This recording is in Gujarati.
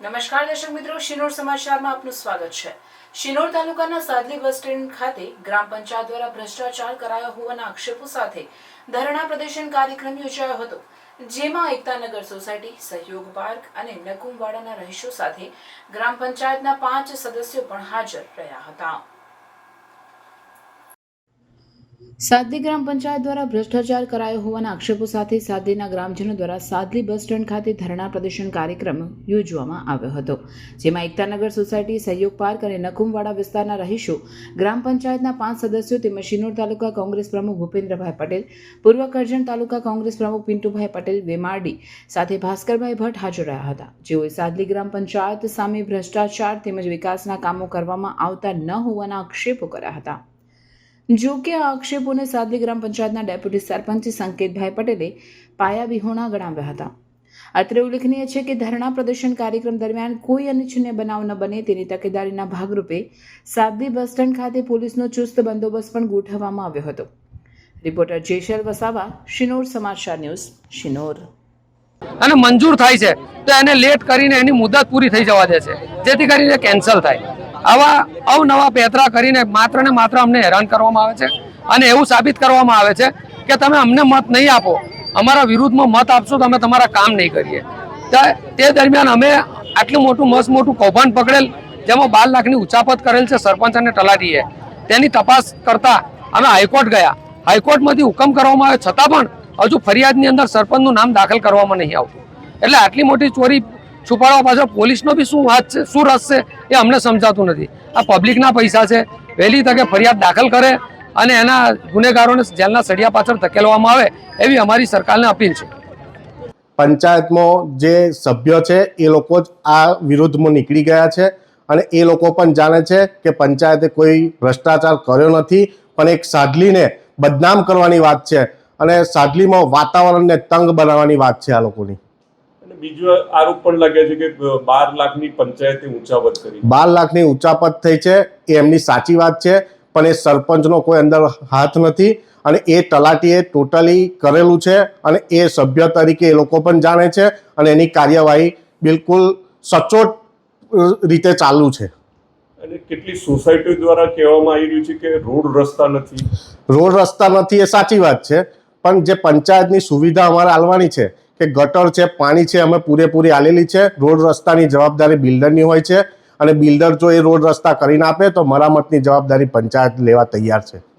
નમસ્કાર દર્શક મિત્રો, શિનોર સમાચારમાં આપનું સ્વાગત છે. શિનોર તાલુકાના સાદલી બસ સ્ટેન્ડ ખાતે ગ્રામ પંચાયત દ્વારા ભ્રષ્ટાચાર કરાયો હોવાના આક્ષેપો સાથે ધરણા પ્રદર્શન કાર્યક્રમ યોજાયો હતો, જેમાં એકતાનગર સોસાયટી, સહયોગ પાર્ક અને નકુમવાડાના રહીશો સાથે ગ્રામ પંચાયતના પાંચ સદસ્યો પણ હાજર રહ્યા હતા. સાદલી ગ્રામ પંચાયત દ્વારા ભ્રષ્ટાચાર કરાયો હોવાના આક્ષેપો સાથે સાદલીના ગ્રામજનો દ્વારા સાદલી બસ સ્ટેન્ડ ખાતે ધરણા પ્રદર્શન કાર્યક્રમ યોજવામાં આવ્યો હતો, જેમાં એકતાનગર સોસાયટી, સહયોગ પાર્ક અને નકુમવાડા વિસ્તારના રહીશો, ગ્રામ પંચાયતના પાંચ સદસ્યો તેમજ શિનોર તાલુકા કોંગ્રેસ પ્રમુખ ભૂપેન્દ્રભાઈ પટેલ, પૂર્વ કરજણ તાલુકા કોંગ્રેસ પ્રમુખ પિન્ટુભાઈ પટેલ વેમારડી સાથે ભાસ્કરભાઈ ભટ્ટ હાજર રહ્યા હતા. જેઓએ સાદલી ગ્રામ પંચાયત સામે ભ્રષ્ટાચાર તેમજ વિકાસના કામો કરવામાં આવતા ન હોવાના આક્ષેપો કર્યા હતા. જો કે આ આક્ષેપોને સાદલી ગ્રામ પંચાયતના ડેપ્યુટી સરપંચ સંકેતભાઈ પટેલે પાયા વિહોણા ગણાવ્યા હતા. અત્રે ઉલ્લેખનીય છે કે ધરણા પ્રદર્શન કાર્યક્રમ દરમિયાન કોઈ અનિચ્છનીય બનાવ ન બને તેની તકેદારીના ભાગરૂપે સાદલી બસ સ્ટેન્ડ ખાતે પોલીસનો ચુસ્ત બંદોબસ્ત પણ ગોઠવવામાં આવ્યો હતો. રિપોર્ટર જેશલ વસાવા, શિનોર સમાચાર ન્યૂઝ, શિનોર. અને મંજૂર થાય છે, તો એને લેટ કરીને એની મુદત પૂરી થઈ જવા દે છે. જેથી કરીને કેન્સલ થાય. આવા અવનવા પેતરા કરીને માત્ર ને માત્ર અમને હેરાન કરવામાં આવે છે અને એવું સાબિત કરવામાં આવે છે કે તમે અમને મત નહીં આપો, અમારા વિરુદ્ધમાં મત આપશો તો અમે તમારા કામ નહીં કરીએ. તે દરમિયાન અમે આટલું મોટું મસ્ત મોટું કૌભાંડ પકડેલ, જેમાં બાર લાખની ઉચાપત કરેલ છે સરપંચ અને તલાટીએ. તેની તપાસ કરતા અમે હાઈકોર્ટ ગયા. હાઈકોર્ટમાંથી હુકમ કરવામાં આવ્યો છતાં પણ હજુ ફરિયાદની અંદર સરપંચનું નામ દાખલ કરવામાં નહીં આવતું. એટલે આટલી મોટી ચોરી છુપાડવા પાછળ પોલીસનો બી શું વાત છે? શું રસ છે? એ અમને સમજાતું નથી. આ પબ્લિકના પૈસા છે. વહેલી તકે ફરિયાદ દાખલ કરે અને એના ગુનેગારોને જેલના સળિયા પાછળ ધકેલવામાં આવે એવી અમારી સરકારને અપીલ છે. પંચાયતમાં જે સભ્ય છે, એ લોકો જ આ વિરુદ્ધમાં નીકળી ગયા છે અને એ લોકો પણ જાણે છે કે પંચાયતે કોઈ ભ્રષ્ટાચાર કર્યો નથી, પણ એક સાદલીને બદનામ કરવાની વાત છે અને સાદલીમાં વાતાવરણને તંગ બનાવવાની વાત છે આ લોકોની. બીજો આરોપ પણ લાગે છે કે બાર લાખની પંચાયતે ઊંચાપત કરી. બાર લાખની ઊંચાપત થઈ છે એ એમની સાચી વાત છે પણ એ સરપંચનો કોઈ અંદર હાથ નથી અને એ તલાટીએ ટોટલી કરેલું છે અને એ સભ્ય તરીકે એ લોકો પણ જાણે છે અને એની કાર્યવાહી બિલકુલ સચોટ રીતે ચાલુ છે. અને કેટલી સોસાયટી દ્વારા કહેવામાં આવી રહ્યું છે કે રોડ રસ્તા નથી? રોડ રસ્તા નથી એ સાચી વાત છે પણ જે પંચાયતની સુવિધા અમારે આલવાની છે કે ગટર છે, પાણી છે, અમે પૂરેપૂરી આલેલી છે. રોડ રસ્તાની જવાબદારી બિલ્ડરની હોય છે. અને બિલ્ડર જો એ રોડ રસ્તા કરીને આપે તો મરામતની જવાબદારી પંચાયત લેવા તૈયાર છે.